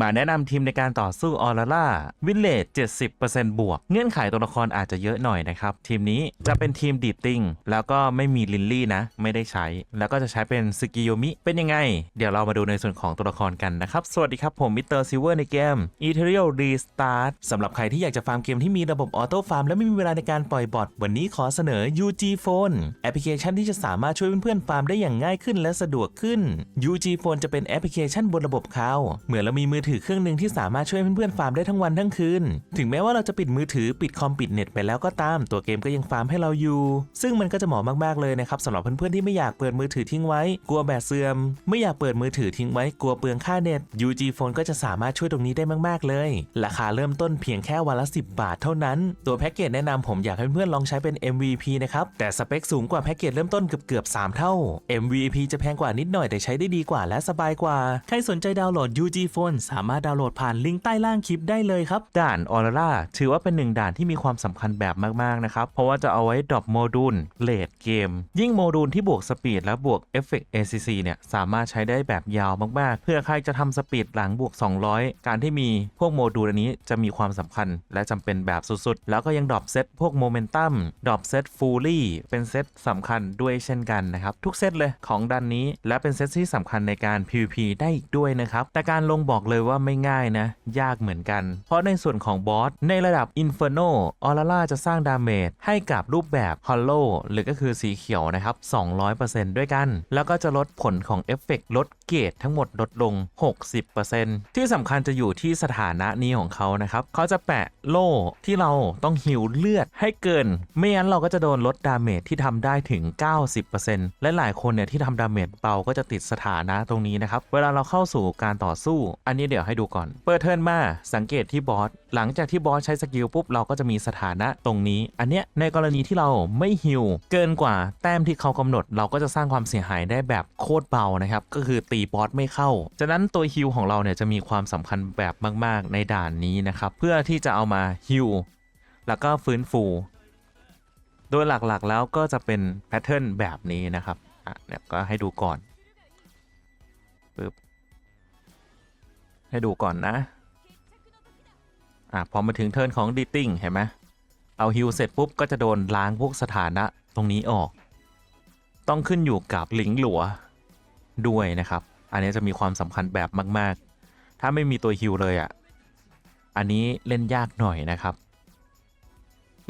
มาแนะนำทีมในการต่อสู้ออร่าล่าวิลเลจ70%บวก เงื่อนไขตัวละครอาจจะเยอะหน่อยนะครับ ทีมนี้จะเป็นทีมดีดติงแล้วก็ไม่มีลินลี่นะ ไม่ได้ใช้ แล้วก็จะใช้เป็นสกิโยมิ เป็นยังไง เดี๋ยวเรามาดูในส่วนของตัวละครกันนะครับ สวัสดีครับผมมิสเตอร์ซิเวอร์ในเกม e t e r i a l Restart สำหรับใครที่อยากจะฟาร์มเกมที่มีระบบออโต้ฟาร์มและไม่มีเวลาในการปล่อยบอทวันนี้ขอเสนอ UG Phone แอปพลิเคชันที่จะสามารถช่วยเพื่อนๆฟาร์มได้อย่างง่ายขึ้นและสะดวกขึ้น UG Phone จะเป็นแอปพลิเคชันบนระบบเขาเหมือนเรามีมือถือเครื่องหนึ่งที่สามารถช่วยเพื่อนๆฟาร์มได้ทั้งวันทั้งคืน ถึงแม้ว่าเราจะปิดมือถือปิดคอมปิดเน็ตไปแล้วก็ตาม ตัวเกมก็ยังฟาร์มให้เราอยู่ ซึ่งมันก็จะเหมาะมากๆเลยนะครับสำหรับเพื่อนๆที่ไม่อยากเปิดมือถือทิ้งไว้ กลัวแบตเสื่อม ไม่อยากเปิดมือถือทิ้งไว้กลัวเปลืองค่าเน็ต UG Phone ก็จะสามารถช่วยตรงนี้ได้มากๆเลย ราคาเริ่มต้นเพียงแค่วันละ 10 บาทเท่านั้น ตัวแพ็กเกจแนะนำผมอยากให้เพื่อนๆลองใช้เป็น MVP นะครับแต่สเปคสูงกว่าแพ็กเกจเริ่มต้นเกือบๆ3เท่า MVP จะแพงกว่านิดหน่อยแต่ใช้ได้ดีกว่าและสบายกว่าใครสนใจดาวน์โหลด UG Phone สาามารถดาวน์โหลดผ่านลิงก์ใต้ล่างคลิปได้เลยครับ ด่านออร่าถือว่าเป็นหนึ่งด่านที่มีความสำคัญแบบมาก ๆ นะครับ เพราะว่าจะเอาไว้ดรอปโมดูลเลดเกม ยิ่งโมดูลที่บวกสปีดและบวกเอฟเฟกต์ ACC เนี่ย สามารถใช้ได้แบบยาวมาก ๆ เพื่อใครจะทำสปีดหลังบวก 200 การที่มีพวกโมดูลอันนี้จะมีความสำคัญ และจำเป็นแบบสุด ๆ แล้วก็ยังดรอปเซตพวกโมเมนตัมดรอปเซตฟูลี่เป็นเซตสำคัญด้วยเช่นกันนะครับทุกเซตเลยของดันนี้และเป็นเซตที่สำคัญในการ PVP ได้อีกด้วยนะครับแต่การลงบอกเลยว่าไม่ง่ายนะ ยากเหมือนกัน เพราะในส่วนของบอส ในระดับ Inferno ออร่าล่าจะสร้างดาเมจให้กับรูปแบบ Hollow หรือก็คือสีเขียวนะครับ 200%ด้วยกัน แล้วก็จะลดผลของเอฟเฟกต์ลดเกรดทั้งหมดลดลง 60%ที่สำคัญจะอยู่ที่สถานะนี้ของเขานะครับ เขาจะแปะโล่ที่เราต้องหิวเลือดให้เกิน ไม่งั้นเราก็จะโดนลดดาเมจที่ทำได้ถึง 90%และหลายคนเนี่ยที่ทำดาเมจเบาก็จะติดสถานะตรงนี้นะครับ เวลาเราเข้าสู่การต่อสู้ อันนี้เดี๋ยวให้ดูก่อน เปิดเทิร์นมาสังเกตที่บอสหลังจากที่บอสใช้สกิลปุ๊บเราก็จะมีสถานะตรงนี้ อันเนี้ยในกรณีที่เราไม่ฮิวเกินกว่าแต้มที่เขากำหนด เราก็จะสร้างความเสียหายได้แบบโคตรเบานะครับก็คือตีบอสไม่เข้าฉะนั้นตัวฮิวของเราเนี่ยจะมีความสำคัญแบบมาก ๆ ในด่านนี้นะครับเพื่อที่จะเอามาฮิวแล้วก็ฟื้นฟู โดยหลักๆแล้วก็จะเป็นแพทเทิร์นแบบนี้นะครับอะเนี่ยก็ให้ดูก่อน ให้ดูก่อนนะ อะพอมาถึงเทิร์นของดิตติ้งเห็นไหมเอาฮิวเสร็จปุ๊บก็จะโดนล้างพวกสถานะตรงนี้ออก ต้องขึ้นอยู่กับหลิงหลัวด้วยนะครับ อันนี้จะมีความสำคัญแบบมาก ๆ ถ้าไม่มีตัวฮิวเลยอะ อันนี้เล่นยากหน่อยนะครับ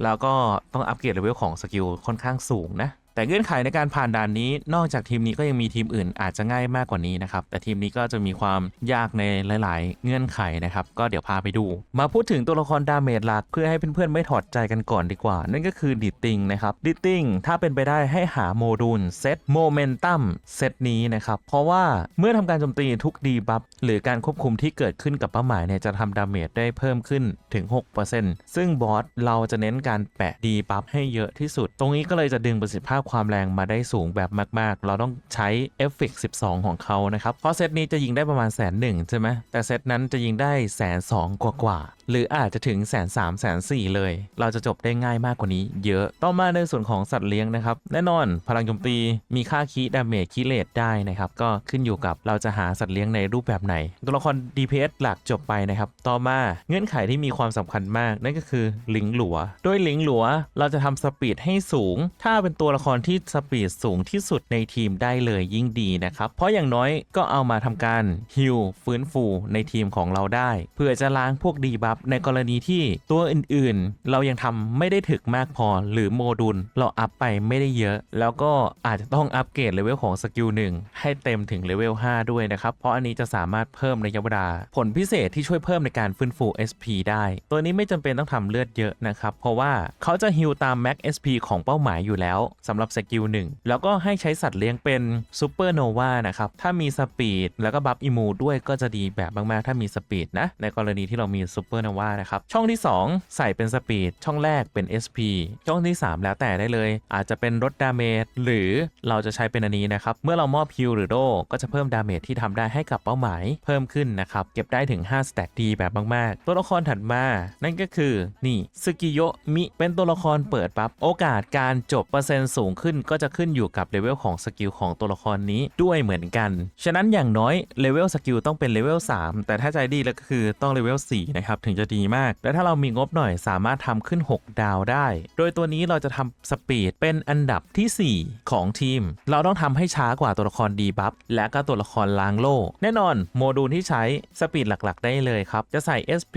แล้วก็ต้องอัปเกรดเลเวลของสกิลค่อนข้างสูงนะ แต่เงื่อนไขในการผ่านด่านนี้ นอกจากทีมนี้ก็ยังมีทีมอื่นอาจจะง่ายมากกว่านี้นะครับ แต่ทีมนี้ก็จะมีความยากในหลาย ๆ เงื่อนไขนะครับ ก็เดี๋ยวพาไปดู มาพูดถึงตัวละครดาเมจหลักเพื่อให้เพื่อน ๆ ไม่ถอดใจกันก่อนดีกว่า นั่นก็คือดิตติงนะครับ ดิตติงถ้าเป็นไปได้ให้หาโมดูลเซตโมเมนตัมเซตนี้นะครับ เพราะว่าเมื่อทำการโจมตีทุกดีบัฟหรือการควบคุมที่เกิดขึ้นกับเป้าหมายเนี่ยจะทำดาเมจได้เพิ่มขึ้นถึง 6%ซึ่งบอสเราจะเน้นการแปะดีบัฟให้เยอะที่สุด ตรงนี้ก็เลยจะดึงประสิทธิภาพความแรงมาได้สูงแบบมาก ๆ เราต้องใช้เอฟเฟกต์12 ของเขานะครับ เพราะเซตนี้จะยิงได้ประมาณแสนหนึ่งใช่ไหมแต่เซตนั้นจะยิงได้แสนสองกว่ากว่าๆหรืออาจจะถึงแสนสามแสนสี่เลย เราจะจบได้ง่ายมากกว่านี้ เยอะต่อมาในส่วนของสัตว์เลี้ยงนะครับ แน่นอน พลังโจมตีมีค่าคีดาเมจคีเลตได้นะครับก็ขึ้นอยู่กับเราจะหาสัตว์เลี้ยงในรูปแบบไหนตัวละคร DPS หลักจบไปนะครับต่อมาเงื่อนไขที่มีความสำคัญมากนั่นก็คือลิงหลัว โดยลิงหลัวเราจะทำสปีดให้สูง ถ้าเป็นตัวละครที่สปีดสูงที่สุดในทีมได้เลยยิ่งดีนะครับ เพราะอย่างน้อยก็เอามาทำการฮิลฟื้นฟูในทีมของเราได้ เพื่อจะล้างพวกดีบัฟในกรณีที่ตัวอื่นๆ เรายังทำไม่ได้ถึกมากพอ หรือโมดูลเราอัพไปไม่ได้เยอะ แล้วก็อาจจะต้องอัปเกรดเลเวลของสกิลหนึ่งให้เต็มถึงเลเวล5ด้วยนะครับ เพราะอันนี้จะสามารถเพิ่มระยะเวลาผลพิเศษที่ช่วยเพิ่มในการฟื้นฟู SP ได้ ตัวนี้ไม่จำเป็นต้องทำเลือดเยอะนะครับ เพราะว่าเขาจะฮิลตาม Max SP ของเป้าหมายอยู่แล้วสำหรับสกิลหนึ่งแล้วก็ให้ใช้สัตว์เลี้ยงเป็นซูเปอร์โนวานะครับ ถ้ามีสปีดแล้วก็บัฟอิมูด้วยก็จะดีแบบมากๆ ถ้ามีสปีดนะ ในกรณีที่เรามีซูเปอร์โนวานะครับ ช่องที่ 2 ใส่เป็นสปีด ช่องแรกเป็น SP ช่องที่ 3 แล้วแต่ได้เลย อาจจะเป็นลดดาเมจหรือเราจะใช้เป็นอันนี้นะครับ เมื่อเรามอบฮิลหรือโดก็จะเพิ่มดาเมจที่ทำได้ให้กับเป้าหมายเพิ่มขึ้นนะครับ เก็บได้ถึง5สแต็กดีแบบมากๆ ตัวละครถัดมา นั่นก็คือนี่สกิโยมิเป็นตัวละครเปิดปั๊บโอกาสการจบเปอร์เซ็นต์สูงงขึ้นก็จะขึ้นอยู่กับเลเวลของสกิลของตัวละครนี้ด้วยเหมือนกัน ฉะนั้นอย่างน้อยเลเวลสกิลต้องเป็นเลเวล3แต่ถ้าใจดีแล้วก็คือต้องเลเวล4นะครับถึงจะดีมาก และถ้าเรามีงบหน่อยสามารถทำขึ้น 6 ดาวได้ โดยตัวนี้เราจะทำสปีดเป็นอันดับที่ 4 ของทีม เราต้องทำให้ช้ากว่าตัวละครดีบัฟและก็ตัวละครล้างโล่แน่นอนโมดูลที่ใช้สปีดหลักๆ ได้เลยครับ จะใส่ SP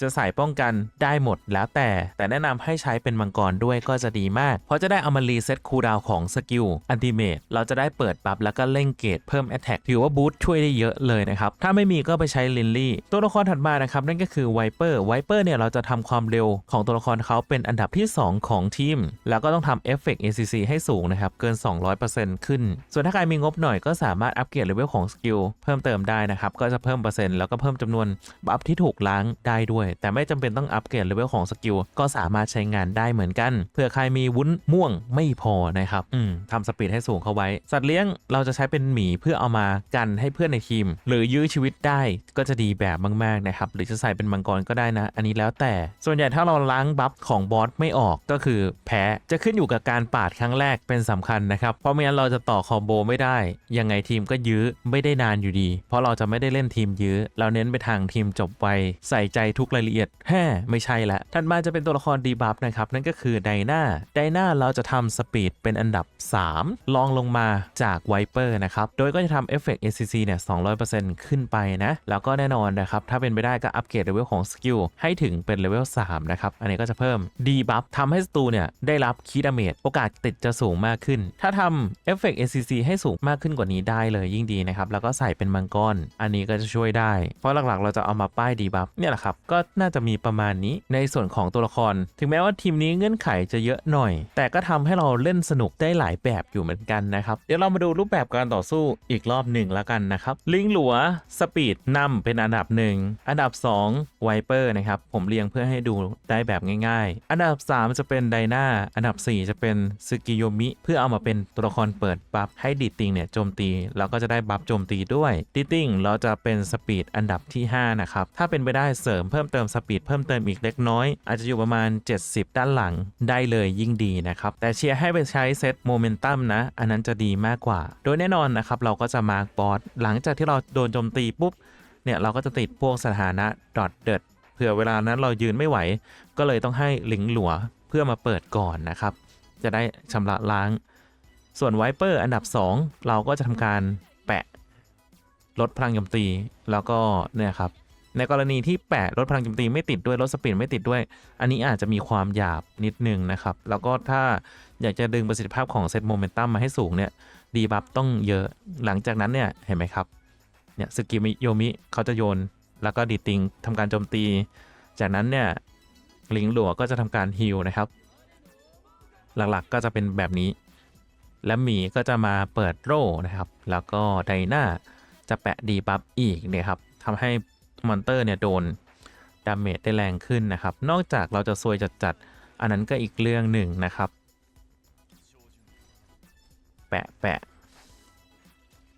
จะใส่ป้องกันได้หมดแล้วแต่ แต่แนะนำให้ใช้เป็นมังกรด้วยก็จะดีมาก เพราะจะได้เอามารีเซ็ตคูลดาวของสกิลอันติเมตเราจะได้เปิดบัฟแล้วก็เร่งเกรดเพิ่มแอตแทกถือว่าบูสต์ช่วยได้เยอะเลยนะครับ ถ้าไม่มีก็ไปใช้ลินลี่ ตัวละครถัดมานะครับ นั่นก็คือไวเปอร์ไวเปอร์เนี่ยเราจะทำความเร็วของตัวละครเขาเป็นอันดับที่ 2 ของทีม แล้วก็ต้องทำเอฟเฟกต์ ACC ให้สูงนะครับ เกิน 200%ขึ้น ส่วนถ้าใครมีงบหน่อยก็สามารถอัปเกรดเลเวลของสกิลเพิ่มเติมได้นะครับก็จะเพิ่มเปอร์เซ็นต์แล้วก็เพิ่มจำนวนบัฟที่ถูกล้างได้ด้วย แต่ไม่จำเป็นต้องอัปเกรดเลเวลของสกิลก็สามารถใช้งานได้เหมือนกันเผื่อใครมีวุ้นม่วงไม่พอนะครับอืมทำสปีดให้สูงเข้าไว้ สัตว์เลี้ยงเราจะใช้เป็นหมีเพื่อเอามากันให้เพื่อนในทีม หรือยื้อชีวิตได้ก็จะดีแบบมากๆนะครับหรือจะใส่เป็นมังกรก็ได้นะ อันนี้แล้วแต่ส่วนใหญ่ถ้าเราล้างบัฟของบอสไม่ออกก็คือแพ้จะขึ้นอยู่กับการปาดครั้งแรกเป็นสำคัญนะครับ เพราะไม่งั้นเราจะต่อคอมโบไม่ได้ ยังไงทีมก็ยื้อไม่ได้นานอยู่ดี เพราะเราจะไม่ได้เล่นทีมยื้อ เราเน้นไปทางทีมจบไวใส่ใจทุกรายละเอียดแฮ่ไม่ใช่ละถัดมาจะเป็นตัวละครดีบัฟนะครับนั่นก็คือไดนาไดนาเราจะทำสปีดเป็นอันดับ3ลองลงมาจากไวเปอร์นะครับ โดยก็จะทำเอฟเฟกต์ ACC เนี่ย 200%ขึ้นไปนะ แล้วก็แน่นอนนะครับ ถ้าเป็นไปได้ก็อัปเกรดเลเวลของสกิลให้ถึงเป็นเลเวล3นะครับ อันนี้ก็จะเพิ่มดีบัฟทำให้ศัตรูเนี่ยได้รับคีดาเมจโอกาสติดจะสูงมากขึ้น ถ้าทำเอฟเฟกต์ ACC ให้สูงมากขึ้นกว่านี้ได้เลยยิ่งดีนะครับ แล้วก็ใส่เป็นมังกร อันนี้ก็จะช่วยได้ เพราะหลักๆ เราจะเอามาป้ายดีบัฟเนี่ยแหละครับ ก็น่าจะมีประมาณนี้ในส่วนของตัวละคร ถึงแม้ว่าทีมนี้เงื่อนไขจะเยอะหน่อย แต่ก็ทำให้เราเล่นสนุกได้หลายแบบอยู่เหมือนกันนะครับ เดี๋ยวเรามาดูรูปแบบการต่อสู้อีกรอบหนึ่งแล้วกันนะครับ ลิงหลัวสปีดนำเป็นอันดับหนึ่งอันดับ2ไวเปอร์นะครับ ผมเรียงเพื่อให้ดูได้แบบง่ายๆ อันดับ 3 จะเป็นไดนาอันดับ 4 จะเป็นซึกิโยมิเพื่อเอามาเป็นตัวละครเปิดบัฟให้ดิติงเนี่ยโจมตีแล้วก็จะได้บัฟโจมตีด้วยดิติงเราจะเป็นสปีดอันดับที่5นะครับถ้าเป็นไปได้เสริมเพิ่มเติมสปีดเพิ่มเติมอีกเล็กน้อย อาจจะอยู่ประมาณ 70 ด้านหลังได้เลยยิ่งดีนะครับแต่เชียร์ให้ไปใช้เซตโมเมนตัมนะ อันนั้นจะดีมากกว่า โดยแน่นอนนะครับ เราก็จะมาร์กบอสหลังจากที่เราโดนโจมตีปุ๊บ เนี่ย เราก็จะติดพวกสถานะดอทเดิดเผื่อเวลานั้นเรายืนไม่ไหว ก็เลยต้องให้หลิงหลัวเพื่อมาเปิดก่อนนะครับ จะได้ชำระล้าง ส่วนไวเปอร์อันดับ 2 เราก็จะทำการแปะลดพลังโจมตี แล้วก็เนี่ยครับในกรณีที่แปะลดพลังโจมตีไม่ติดด้วยลดสปีดไม่ติดด้วย อันนี้อาจจะมีความหยาบนิดนึงนะครับ แล้วก็ถ้า อยากจะดึงประสิทธิภาพของเซตโมเมนตัมมาให้สูงเนี่ยดีบัฟต้องเยอะหลังจากนั้นเนี่ยเห็นไหมครับเนี่ยสกิมิโยมิเขาจะโยน แล้วก็ดีติงทำการโจมตี จากนั้นเนี่ยลิงหลัวก็จะทำการฮิลนะครับ หลักๆก็จะเป็นแบบนี้ และหมีก็จะมาเปิดโร่นะครับ แล้วก็ไดนาจะแปะดีบัฟอีกเนี่ยครับทำให้มอนเตอร์เนี่ยโดนดาเมจได้แรงขึ้นนะครับ นอกจากเราจะซวยจัดๆอันนั้นก็อีกเรื่องหนึ่งนะครับ แปะแปะ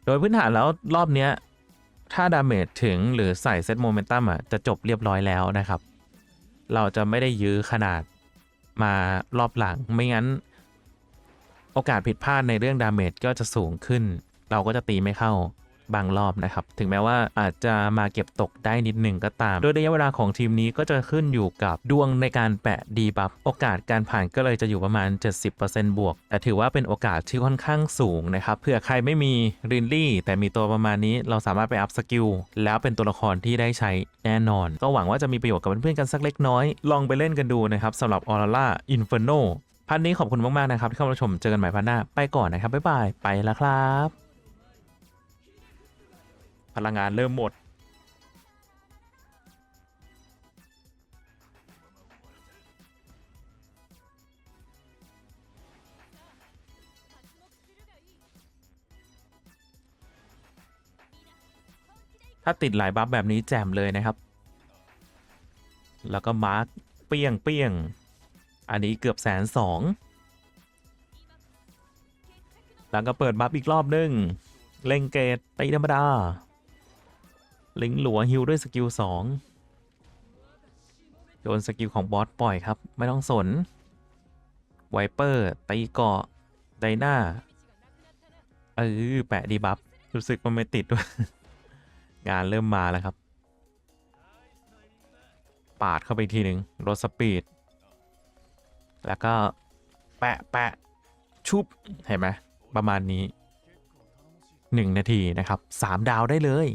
โดยพื้นฐานแล้วรอบเนี้ย ถ้าดาเมจถึงหรือใส่เซตโมเมนตัมอะจะจบเรียบร้อยแล้วนะครับ เราจะไม่ได้ยื้อขนาดมารอบหลังไม่งั้น โอกาสผิดพลาดในเรื่องดาเมจก็จะสูงขึ้น เราก็จะตีไม่เข้า บางรอบนะครับ ถึงแม้ว่าอาจจะมาเก็บตกได้นิดหนึ่งก็ตาม โดยระยะเวลาของทีมนี้ก็จะขึ้นอยู่กับดวงในการแปะดีบัฟโอกาสการผ่านก็เลยจะอยู่ประมาณ 70%บวก แต่ถือว่าเป็นโอกาสที่ค่อนข้างสูงนะครับเผื่อใครไม่มีรินลี่ แต่มีตัวประมาณนี้เราสามารถไปอัพสกิลแล้วเป็นตัวละครที่ได้ใช้แน่นอน ก็หวังว่าจะมีประโยชน์กับเพื่อนๆกันสักเล็กน้อย ลองไปเล่นกันดูนะครับสำหรับออร่าล่าอินเฟอร์โนพันนี้ขอบคุณมากๆนะครับที่เข้ามาชมเจอกันใหม่พันหน้าไปก่อนนะครับบ๊ายบายไปแล้วครับ พลังงานเริ่มหมด ถ้าติดหลายบัฟแบบนี้แจ่มเลยนะครับ แล้วก็มาร์กเปี้ยงเปี้ยง อันนี้เกือบแสนสองแล้วก็เปิดบัฟอีกรอบนึงเล่งเกตตีธรรมดา ลิงหลัวฮิวด้วยสกิล2โดนสกิลของบอสปล่อยครับ ไม่ต้องสน ไวเปอร์ตีเกาะไดนาเออแปะดีบัฟรู้สึกว่าไม่ติดด้วย งานเริ่มมาแล้วครับ ปาดเข้าไปทีหนึ่งลดสปีด แล้วก็แปะแปะชุบ เห็นไหมประมาณนี้ 1 นาทีนะครับ 3 ดาวได้เลย